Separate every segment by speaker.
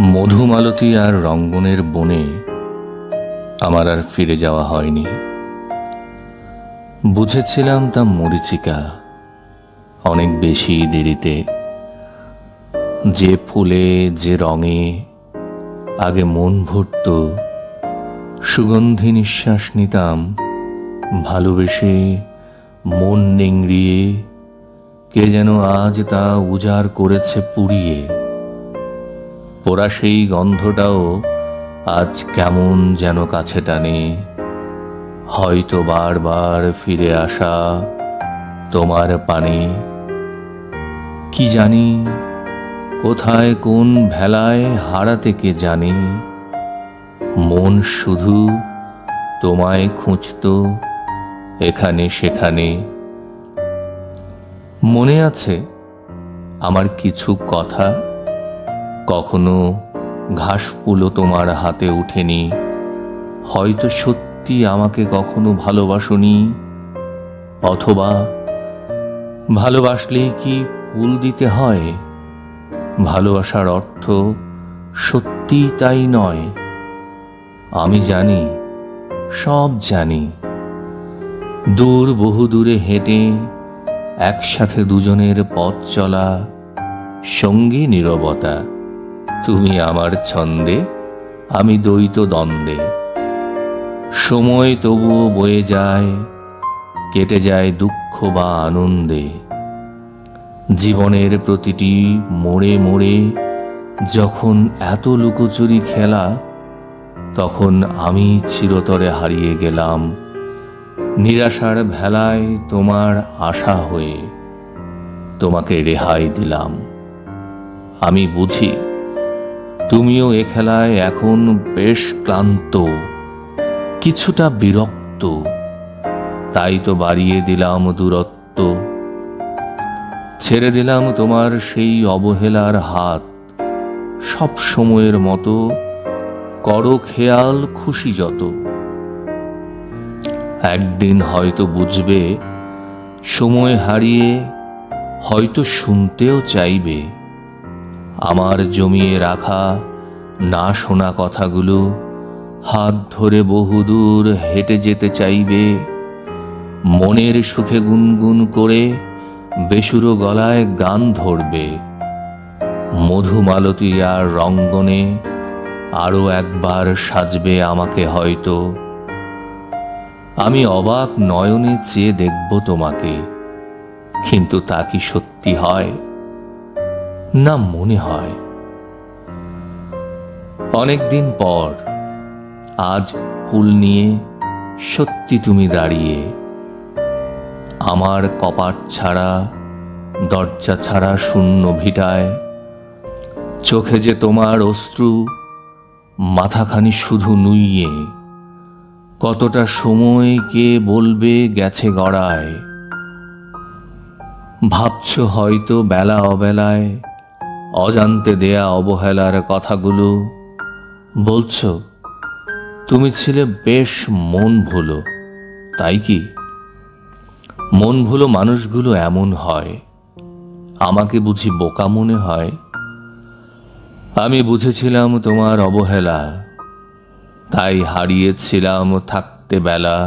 Speaker 1: মধুমালতী আর রঙ্গনের বনে আমার আর ফিরে যাওয়া হয়নি। বুঝেছিলাম তা মরিচিকা অনেক বেশি দেরিতে। যে ফুলে, যে রঙে আগে মন ভরত, সুগন্ধি নিঃশ্বাস নিতাম, ভালোবেসে মন নিংড়িয়ে, কে যেন আজ তা উজাড় করেছে পুড়িয়ে। পোড়া সেই গন্ধটাও আজ কেমন যেন কাছে টানে। হয়তো বারবার ফিরে আসা তোমার পানে। কি জানি, কোথায় কোন ভেলায় হারাতে কে জানে। মন শুধু তোমায় খুঁজত এখানে সেখানে। মনে আছে আমার কিছু কথা? কখনো ঘাস ঘাসফুলও তোমার হাতে ওঠেনি হয়তো সত্যি আমাকে কখনো ভালোবাসনি। অথবা ভালোবাসলেই কি ফুল দিতে হয়? ভালোবাসার অর্থ সত্যিই তাই নয়। আমি জানি, সব জানি। দূর বহু দূরে হেঁটে একসাথে দুজনের পথ চলা সঙ্গী নীরবতা। তুমি আমার ছন্দে, আমি দ্বৈত দ্বন্দ্বে। সময় তবুও বয়ে যায়, কেটে যায় দুঃখ বা আনন্দে। জীবনের প্রতিটি মোড়ে মোড়ে যখন এত লুকোচুরি খেলা, তখন আমি চিরতরে হারিয়ে গেলাম নিরাশার ভেলায় তোমার আশা হয়ে। তোমাকে রেহাই দিলাম। আমি বুঝি তুমিও এ খেলায় এখন বেশ ক্লান্ত, কিছুটা বিরক্ত। তাই তো বাড়িয়ে দিলাম দূরত্ব। ছেড়ে দিলাম তোমার সেই অবহেলার হাত। সব সময়ের মতো করো খেয়াল খুশি যত। একদিন হয়তো বুঝবে, সময় হারিয়ে হয়তো শুনতেও চাইবে। আমার জমিয়ে রাখা না শোনা কথাগুলো, হাত ধরে বহুদূর হেঁটে যেতে চাইবে। মনের সুখে গুনগুন করে বেসুরো গলায় গান ধরবে। মধুমালতী আর রঙ্গনে আরও একবার সাজবে আমাকে হয়তো। আমি অবাক নয়নে চেয়ে দেখব তোমাকে, কিন্তু তা কি সত্যি হয়? না মনে হয়। অনেকদিন পর আজ ফুল নিয়ে সত্যি তুমি দাঁড়িয়ে। আমার কপাট ছাড়া, দরজা ছাড়া শূন্য ভিটায়। চোখে যে তোমার অশ্রু, মাথাখানি শুধু নুইয়ে। কতটা সময় কে বলবে গেছে গড়ায়। ভাবছ হয়তো বেলা অবেলায় অজান্তে দেয়া অবহেলার কথাগুলো, বলছো, তুমি ছিলে বেশ মন ভুলো, তাই কি? মন ভুলো মানুষগুলো এমন হয়, আমাকে বুঝি বোকা মনে হয়? আমি বুঝেছিলাম তোমার অবহেলা, তাই হারিয়েছিলাম থাকতে বেলা,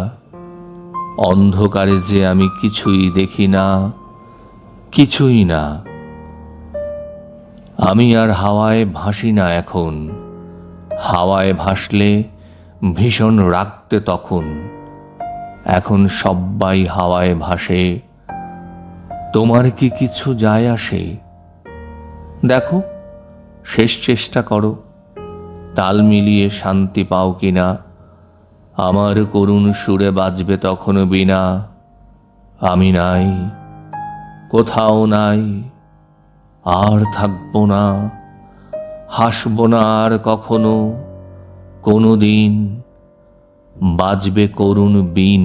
Speaker 1: অন্ধকারে যে আমি কিছুই দেখি না, কিছুই না। আমি আর হাওয়ায় ভাসি না এখন। হাওয়ায় ভাসলে ভীষণ রাখতে তখন। এখন সব্বাই হাওয়ায় ভাসে। তোমার কি কিছু যায় আসে? দেখো, শেষ চেষ্টা করো। তাল মিলিয়ে শান্তি পাও কিনা? আমার করুণ সুরে বাজবে তখন বিনা। আমি নাই, কোথাও নাই। আর থাকব না হাসব না আর কখনো কোনো দিন বাজবে করুণ বিন